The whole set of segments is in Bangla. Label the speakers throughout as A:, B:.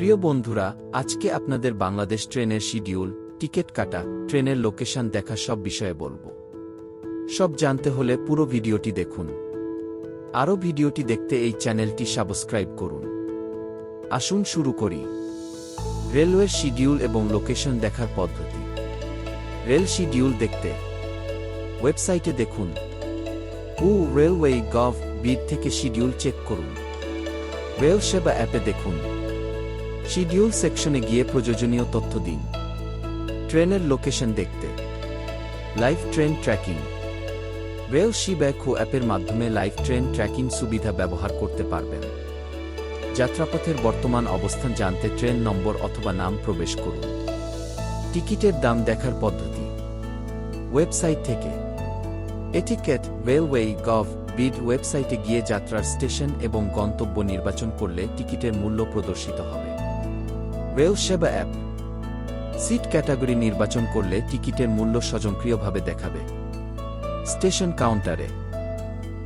A: প্রিয় বন্ধুরা, আজকে আপনাদের বাংলাদেশ ট্রেনের শিডিউল, টিকিট কাটা, ট্রেনের লোকেশন দেখা সব বিষয়ে বলব। সব জানতে হলে পুরো ভিডিওটি দেখুন। আরও ভিডিওটি দেখতে এই চ্যানেলটি সাবস্ক্রাইব করুন। আসুন শুরু করি। রেলওয়ের শিডিউল এবং লোকেশন দেখার পদ্ধতি। রেল শিডিউল দেখতে। ওয়েবসাইটে দেখুন। হু রেলওয়ে গভ বিড থেকে শিডিউল চেক করুন। রেল সেবা অ্যাপে দেখুন। শিডিউল সেকশনে গিয়ে প্রয়োজনীয় তথ্য দিন। ট্রেনের লোকেশন দেখতে। লাইভ ট্রেন ট্র্যাকিং রেল শিব্যাকো অ্যাপের মাধ্যমে লাইভ ট্রেন ট্র্যাকিং সুবিধা ব্যবহার করতে পারবেন। যাত্রাপথের বর্তমান অবস্থান জানতে ট্রেন নম্বর অথবা নাম প্রবেশ করুন। টিকিটের দাম দেখার পদ্ধতি। ওয়েবসাইট থেকে। এটিকেট রেলওয়ে গভ বিড ওয়েবসাইটে গিয়ে যাত্রার স্টেশন এবং গন্তব্য নির্বাচন করলে টিকিটের মূল্য প্রদর্শিত হবে। রেল সেবা অ্যাপ সিট ক্যাটাগরি নির্বাচন করলে টিকিটের মূল্য স্বয়ংক্রিয়ভাবে দেখাবে। স্টেশন কাউন্টারে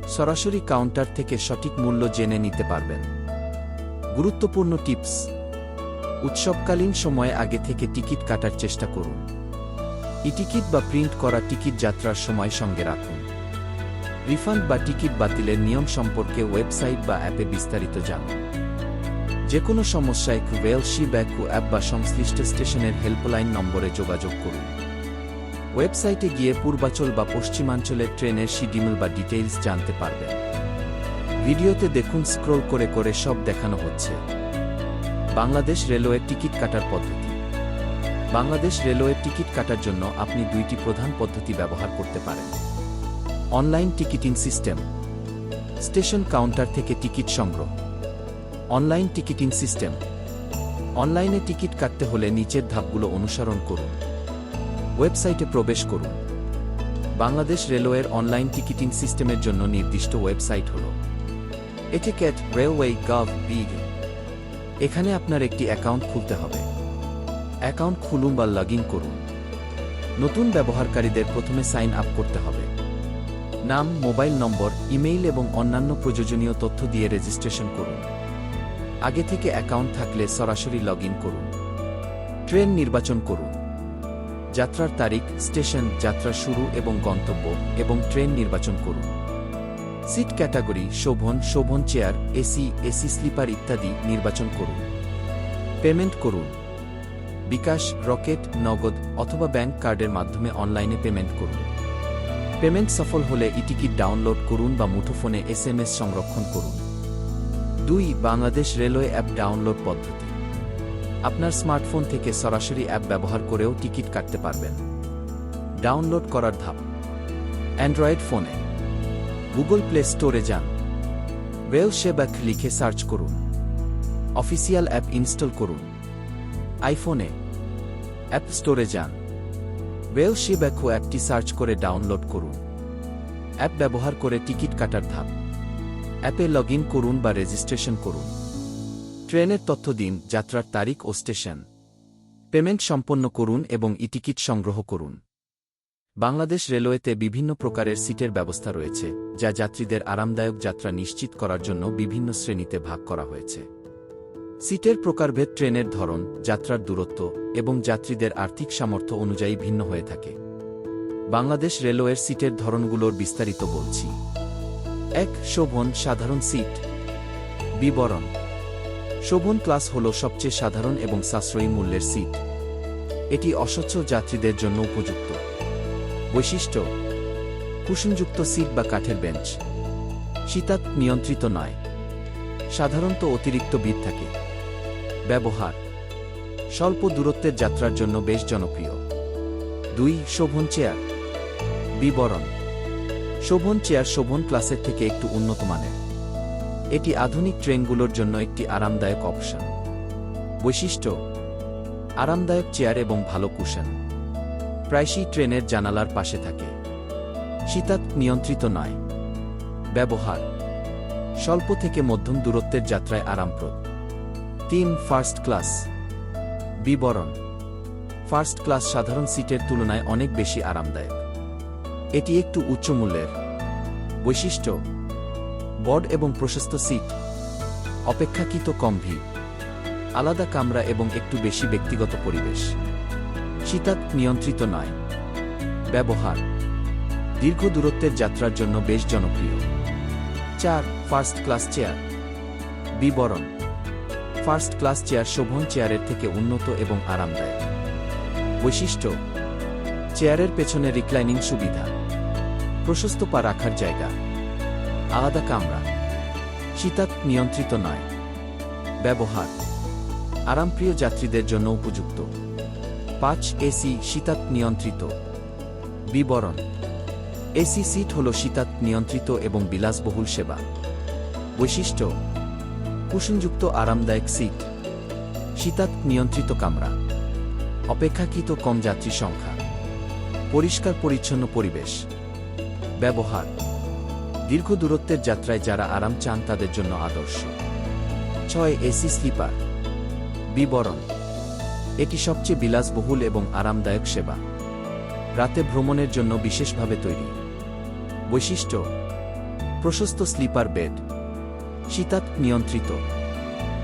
A: সরাসরি কাউন্টার থেকে সঠিক মূল্য জেনে নিতে পারবেন। গুরুত্বপূর্ণ টিপস উৎসবকালীন সময়ে আগে থেকে টিকিট কাটার চেষ্টা করুন। ই টিকিট বা প্রিন্ট করা টিকিট যাত্রার সময় সঙ্গে রাখুন। রিফান্ড বা টিকিট বাতিলের নিয়ম সম্পর্কে ওয়েবসাইট বা অ্যাপে বিস্তারিত জানুন। যে কোনো সমস্যায় রেল সি ব্যাকু অ্যাপ বা সংশ্লিষ্ট স্টেশনের হেল্পলাইন নম্বরে যোগাযোগ করুন। ওয়েবসাইটে গিয়ে পূর্বাচল বা পশ্চিমাঞ্চলের ট্রেনের শিডিউল বা ডিটেইলস জানতে পারবেন। ভিডিওতে দেখুন, স্ক্রোল করে করে সব দেখানো হচ্ছে। বাংলাদেশ রেলওয়ের টিকিট কাটার পদ্ধতি। বাংলাদেশ রেলওয়ের টিকিট কাটার জন্য আপনি দুইটি প্রধান পদ্ধতি ব্যবহার করতে পারেন। Online ticketing system. Station counter থেকে টিকিট সংগ্রহ। Online ticketing system. অনলাইনে টিকিট কাটতে হলে নিচের ধাপগুলো অনুসরণ করুন। ওয়েবসাইটে প্রবেশ করুন। বাংলাদেশ রেলওয়ের অনলাইন টিকিটিং সিস্টেমের জন্য নির্দিষ্ট ওয়েবসাইট হল। এটিকেট রেলওয়ে গভ বিগ। এখানে আপনার একটি অ্যাকাউন্ট খুলতে হবে। অ্যাকাউন্ট খুলুন বা লগ ইন করুন। নতুন ব্যবহারকারীদের প্রথমে সাইন আপ করতে হবে। নাম, মোবাইল নম্বর, ইমেইল এবং অন্যান্য প্রয়োজনীয় তথ্য দিয়ে রেজিস্ট্রেশন করুন। আগে থেকে অ্যাকাউন্ট থাকলে সরাসরি লগ করুন। ট্রেন নির্বাচন করুন। যাত্রার তারিখ, স্টেশন, যাত্রা শুরু এবং গন্তব্য এবং ট্রেন নির্বাচন করুন। Seat category, Sovan Sovan chair, AC AC sleeper ইত্যাদি নির্বাচন করুন। পেমেন্ট করুন। বিকাশ, রকেট, নগদ অথবা ব্যাংক কার্ডের মাধ্যমে অনলাইনে পেমেন্ট করুন। পেমেন্ট সফল হলে ই টিকিট ডাউনলোড করুন বা মুঠোফোনে এস এম এস সংরক্ষণ করুন। দুই বাংলাদেশ রেলওয়ে অ্যাপ ডাউনলোড পদ্ধতি। আপনার স্মার্টফোন থেকে সরাসরি অ্যাপ ব্যবহার করেও টিকিট কাটতে পারবেন। ডাউনলোড করার ধাপ। অ্যান্ড্রয়েড ফোনে। গুগল প্লে স্টোরে যান। রেল সেবাক লিখে সার্চ করুন। অফিসিয়াল অ্যাপ ইনস্টল করুন। আইফোনে। অ্যাপ স্টোরে যান। রেল শিব্যাকো অ্যাপটি সার্চ করে ডাউনলোড করুন। অ্যাপ ব্যবহার করে টিকিট কাটার ধাপ। অ্যাপে লগ করুন বা রেজিস্ট্রেশন করুন। ট্রেনের তথ্য দিন, যাত্রার তারিখ ও স্টেশন। পেমেন্ট সম্পন্ন করুন এবং ই টিকিট সংগ্রহ করুন। বাংলাদেশ রেলওয়েতে বিভিন্ন প্রকারের সিটের ব্যবস্থা রয়েছে, যা যাত্রীদের আরামদায়ক যাত্রা নিশ্চিত করার জন্য বিভিন্ন শ্রেণীতে ভাগ করা হয়েছে। সিটের প্রকারভেদ ট্রেনের ধরন, যাত্রার দূরত্ব এবং যাত্রীদের আর্থিক সামর্থ্য অনুযায়ী ভিন্ন হয়ে থাকে। বাংলাদেশ রেলওয়ের সিটের ধরনগুলোর বিস্তারিত বলছি। এক শোভন সাধারণ সিট। বিবরণ। শোভন ক্লাস হল সবচেয়ে সাধারণ এবং সাশ্রয়ী মূল্যের সিট। এটি অস্বচ্ছ যাত্রীদের জন্য উপযুক্ত। বৈশিষ্ট্য। কুসুমযুক্ত সিট বা কাঠের বেঞ্চ। শীতাত নিয়ন্ত্রিত নয়। সাধারণত অতিরিক্ত ভিড় থাকে। ব্যবহার। স্বল্প দূরত্বের যাত্রার জন্য বেশ জনপ্রিয়। দুই, শোভন চেয়ার। বিবরণ। শোভন চেয়ার শোভন ক্লাসের থেকে একটু উন্নত মানের। এটি আধুনিক ট্রেনগুলোর জন্য একটি আরামদায়ক অপশন। বৈশিষ্ট্য, আরামদায়ক চেয়ার এবং ভালো কুশন। প্রায়শই ট্রেনের জানালার পাশে থাকে। শীতাত নিয়ন্ত্রিত নয়। ব্যবহার, স্বল্প থেকে মধ্যম দূরত্বের যাত্রায় আরামপ্রদ। তিন, ফার্স্ট ক্লাস। বিবরণ, ফার্স্ট ক্লাস সাধারণ সিটের তুলনায় অনেক বেশি আরামদায়ক। এটি একটু উচ্চ মূল্যের। বৈশিষ্ট্য, বড এবং প্রশস্ত সিট, অপেক্ষাকৃত কম ভিড়, আলাদা কামরা এবং একটু বেশি ব্যক্তিগত পরিবেশ। শীতাত নিয়ন্ত্রিত নয়। ব্যবহার, দীর্ঘ দূরত্বের যাত্রার জন্য বেশ জনপ্রিয়। চার, ফার্স্ট ক্লাস চেয়ার, বিবরণ, ফার্স্ট ক্লাস চেয়ার শোভন চেয়ারের থেকে উন্নত এবং আরামদায়ক। বৈশিষ্ট্য চেয়ারের পেছনে রিক্লাইনিং সুবিধা। প্রশস্ত পা রাখার জায়গা। আলাদা কামরা। শীতাত নিয়ন্ত্রিত নয়। ব্যবহার। আরামপ্রিয় যাত্রীদের জন্য উপযুক্ত। পাঁচ এসি শীতাত নিয়ন্ত্রিত। বিবরণ। এসি সিট হল শীতাত নিয়ন্ত্রিত এবং বিলাসবহুল সেবা। বৈশিষ্ট্য। কুশনযুক্ত আরামদায়ক সিট। শীতাত নিয়ন্ত্রিত কামরা। অপেক্ষাকৃত কম যাত্রী সংখ্যা। পরিষ্কার পরিচ্ছন্ন পরিবেশ। ব্যবহার। দীর্ঘ দূরত্বের যাত্রায় যারা আরাম চান তাদের জন্য আদর্শ। ছয়, এসি স্লিপার। বিবরণ। এটি সবচেয়ে বিলাসবহুল এবং আরামদায়ক সেবা। রাতে ভ্রমণের জন্য বিশেষভাবে তৈরি। বৈশিষ্ট্য। প্রশস্ত স্লিপার বেড। শীতাত নিয়ন্ত্রিত।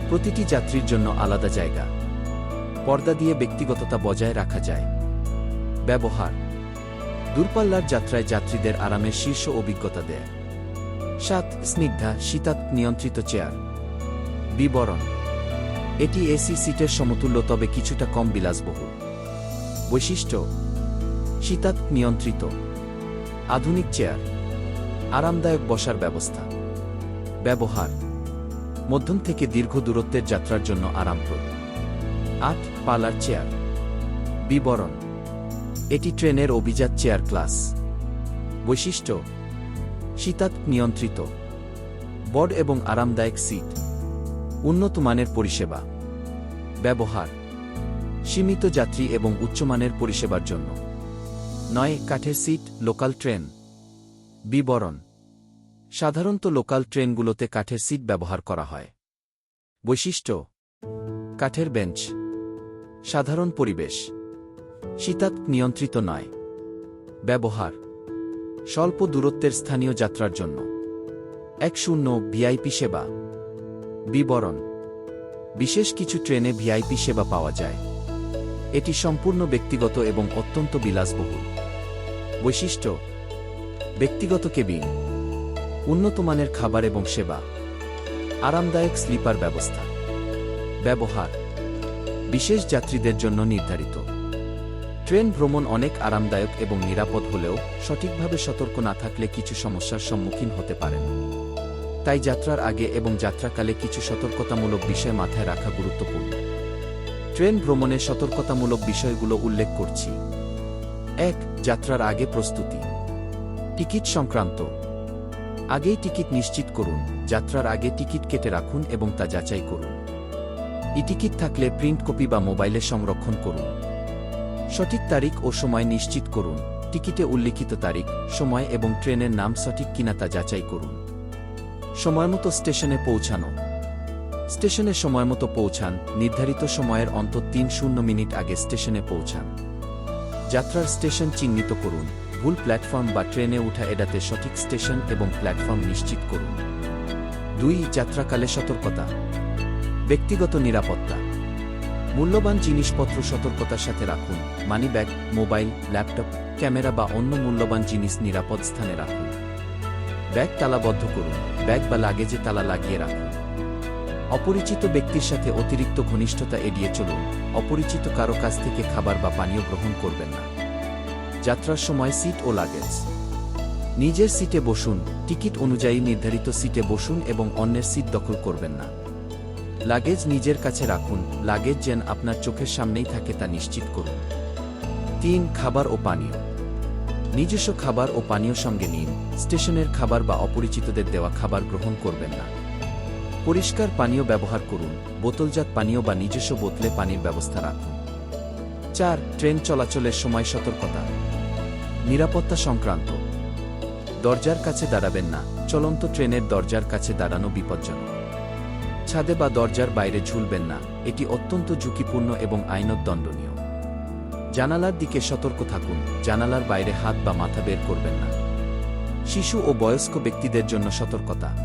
A: প্রতিটি যাত্রীর জন্য আলাদা জায়গা। পর্দা দিয়ে ব্যক্তিগততা বজায় রাখা যায়। ব্যবহার। দূরপাল্লার যাত্রায় যাত্রীদের আরামের শীর্ষ অভিজ্ঞতা দেয়। সাত, স্নিগ্ধা, শীতাত নিয়ন্ত্রিত চেয়ার। বিবরণ। এটি এসি সিটের সমতুল্য, তবে কিছুটা কম বিলাসবহুল। বৈশিষ্ট্য। শীতাত নিয়ন্ত্রিত। আধুনিক চেয়ার। আরামদায়ক বসার ব্যবস্থা। ব্যবহার। মধ্যম থেকে দীর্ঘ দূরত্বের যাত্রার জন্য আরামপ্রদ। আট পালার চেয়ার। বিবরণ। এটি ট্রেনের অভিজাত চেয়ার ক্লাস। বৈশিষ্ট্য শীতাত নিয়ন্ত্রিত, বড এবং আরামদায়ক সিট, উন্নত মানের পরিষেবা। ব্যবহার, সীমিত যাত্রী এবং উচ্চমানের পরিষেবার জন্য। নয়, কাঠের সিট, লোকাল ট্রেন। বিবরণ, সাধারণত লোকাল ট্রেনগুলোতে কাঠের সিট ব্যবহার করা হয়। বৈশিষ্ট্য, কাঠের বেঞ্চ, সাধারণ পরিবেশ। শীতাত নিয়ন্ত্রিত নয়। ব্যবহার। স্বল্প দূরত্বের স্থানীয় যাত্রার জন্য। এক শূন্য ভিআইপি সেবা। বিবরণ। বিশেষ কিছু ট্রেনে ভিআইপি সেবা পাওয়া যায়। এটি সম্পূর্ণ ব্যক্তিগত এবং অত্যন্ত বিলাসবহুল। বৈশিষ্ট্য। ব্যক্তিগত কেবিন। উন্নতমানের খাবার এবং সেবা। আরামদায়ক স্লিপার ব্যবস্থা। ব্যবহার। বিশেষ যাত্রীদের জন্য নির্ধারিত। ট্রেন ভ্রমণ অনেক আরামদায়ক এবং নিরাপদ হলেও সঠিকভাবে সতর্ক না থাকলে কিছু সমস্যার সম্মুখীন হতে পারেন। তাই যাত্রার আগে এবং যাত্রাকালে কিছু সতর্কতামূলক বিষয় মাথায় রাখা গুরুত্বপূর্ণ। ট্রেন ভ্রমণে সতর্কতামূলক বিষয়গুলো উল্লেখ করছি। এক, যাত্রার আগে প্রস্তুতি। টিকিট সংক্রান্ত। আগেই টিকিট নিশ্চিত করুন, যাত্রার আগে টিকিট কেটে রাখুন এবং তা যাচাই করুন। ই টিকিট থাকলে প্রিন্ট কপি বা মোবাইলে সংরক্ষণ করুন। সঠিক তারিখ ও সময় নিশ্চিত করুন। টিকিটে উল্লিখিত তারিখ, সময় এবং ট্রেনের নাম সঠিক কিনা তা যাচাই করুন। সময়মতো স্টেশনে পৌঁছানো। স্টেশনে সময়মতো পৌঁছান, নির্ধারিত সময়ের অন্তত তিন শূন্য মিনিট আগে স্টেশনে পৌঁছান। যাত্রার স্টেশন চিহ্নিত করুন, ভুল প্ল্যাটফর্ম বা ট্রেনে উঠা এড়াতে সঠিক স্টেশন এবং প্ল্যাটফর্ম নিশ্চিত করুন। দুই, যাত্রাকালে সতর্কতা। ব্যক্তিগত নিরাপত্তা। মূল্যবান জিনিসপত্র সতর্কতার সাথে রাখুন। মানিব্যাগ, মোবাইল, ল্যাপটপ, ক্যামেরা বা অন্য মূল্যবান জিনিস নিরাপদ স্থানে রাখুন। ব্যাগ তালাবদ্ধ করুন। ব্যাগ বা লাগেজে তালা লাগিয়ে রাখুন। অপরিচিত ব্যক্তির সাথে অতিরিক্ত ঘনিষ্ঠতা এড়িয়ে চলুন। অপরিচিত কারও কাছ থেকে খাবার বা পানীয় গ্রহণ করবেন না। যাত্রার সময় সিট ও লাগেজ। নিজের সিটে বসুন। টিকিট অনুযায়ী নির্ধারিত সিটে বসুন এবং অন্যের সিট দখল করবেন না। লাগেজ নিজের কাছে রাখুন। লাগেজ যেন আপনার চোখের সামনেই থাকে তা নিশ্চিত করুন। তিন, খাবার ও পানীয়। নিজস্ব খাবার ও পানীয় সঙ্গে নিন। স্টেশনের খাবার বা অপরিচিতদের দেওয়া খাবার গ্রহণ করবেন না। পরিষ্কার পানীয় ব্যবহার করুন। বোতলজাত পানীয় বা নিজস্ব বোতলে পানির ব্যবস্থা রাখুন। চার, ট্রেন চলাচলের সময় সতর্কতা। নিরাপত্তা সংক্রান্ত। দরজার কাছে দাঁড়াবেন না। চলন্ত ট্রেনের দরজার কাছে দাঁড়ানো বিপজ্জনক। ছাদে বা দরজার বাইরে ঝুলবেন না, এটি অত্যন্ত ঝুঁকিপূর্ণ এবং আইনত দণ্ডনীয়। জানালার দিকে সতর্ক থাকুন, জানালার বাইরে হাত বা মাথা বের করবেন না। শিশু ও বয়স্ক ব্যক্তিদের জন্য সতর্কতা।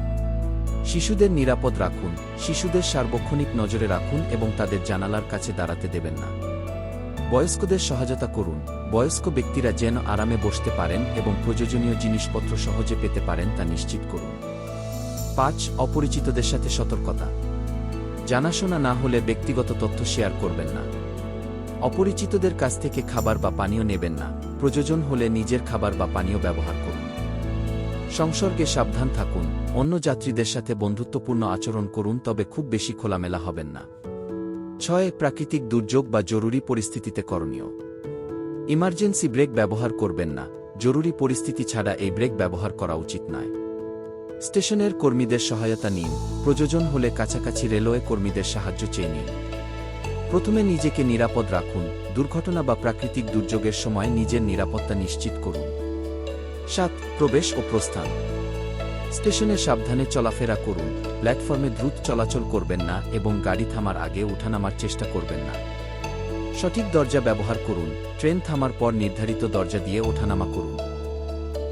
A: শিশুদের নিরাপদ রাখুন, শিশুদের সার্বক্ষণিক নজরে রাখুন এবং তাদের জানালার কাছে দাঁড়াতে দেবেন না। বয়স্কদের সহায়তা করুন, বয়স্ক ব্যক্তিরা যেন আরামে বসতে পারেন এবং প্রয়োজনীয় জিনিসপত্র সহজে পেতে পারেন তা নিশ্চিত করুন। পাঁচ অপরিচিতদের সাথে সতর্কতা। জানাশোনা না হলে ব্যক্তিগত তথ্য শেয়ার করবেন না। অপরিচিতদের কাছ থেকে খাবার বা পানীয় নেবেন না। প্রয়োজন হলে নিজের খাবার বা পানীয় ব্যবহার করুন। সংসর্গে সাবধান থাকুন। অন্য যাত্রীদের সাথে বন্ধুত্বপূর্ণ আচরণ করুন, তবে খুব বেশি খোলামেলা হবেন না। ছয়, প্রাকৃতিক দুর্যোগ বা জরুরি পরিস্থিতিতে করণীয়। ইমার্জেন্সি ব্রেক ব্যবহার করবেন না। জরুরি পরিস্থিতি ছাড়া এই ব্রেক ব্যবহার করা উচিত নয়। স্টেশনের কর্মীদের সহায়তা নিন। প্রয়োজন হলে কাছাকাছি রেলওয়ে কর্মীদের সাহায্য চেয়ে নিন। প্রথমে নিজেকে নিরাপদ রাখুন। দুর্ঘটনা বা প্রাকৃতিক দুর্যোগের সময় নিজের নিরাপত্তা নিশ্চিত করুন। সাত, প্রবেশ ও প্রস্থান। স্টেশনে সাবধানে চলাফেরা করুন। প্ল্যাটফর্মে দ্রুত চলাচল করবেন না এবং গাড়ি থামার আগে উঠানামার চেষ্টা করবেন না। সঠিক দরজা ব্যবহার করুন। ট্রেন থামার পর নির্ধারিত দরজা দিয়ে ওঠানামা করুন।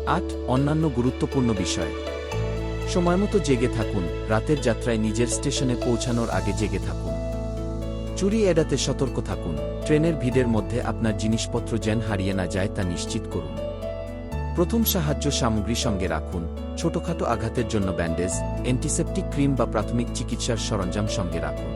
A: আট, অন্যান্য গুরুত্বপূর্ণ বিষয়। সময়মতো জেগে থাকুন, রাতের যাত্রায় নিজের স্টেশনে পৌঁছানোর আগে জেগে থাকুন। চুরি এড়াতে সতর্ক থাকুন, ট্রেনের ভিড়ের মধ্যে আপনার জিনিসপত্র যেন হারিয়ে না যায় তা নিশ্চিত করুন। প্রথম সাহায্য সামগ্রী সঙ্গে রাখুন, ছোটখাটো আঘাতের জন্য ব্যান্ডেজ, অ্যান্টিসেপটিক ক্রিম বা প্রাথমিক চিকিৎসার সরঞ্জাম সঙ্গে রাখুন।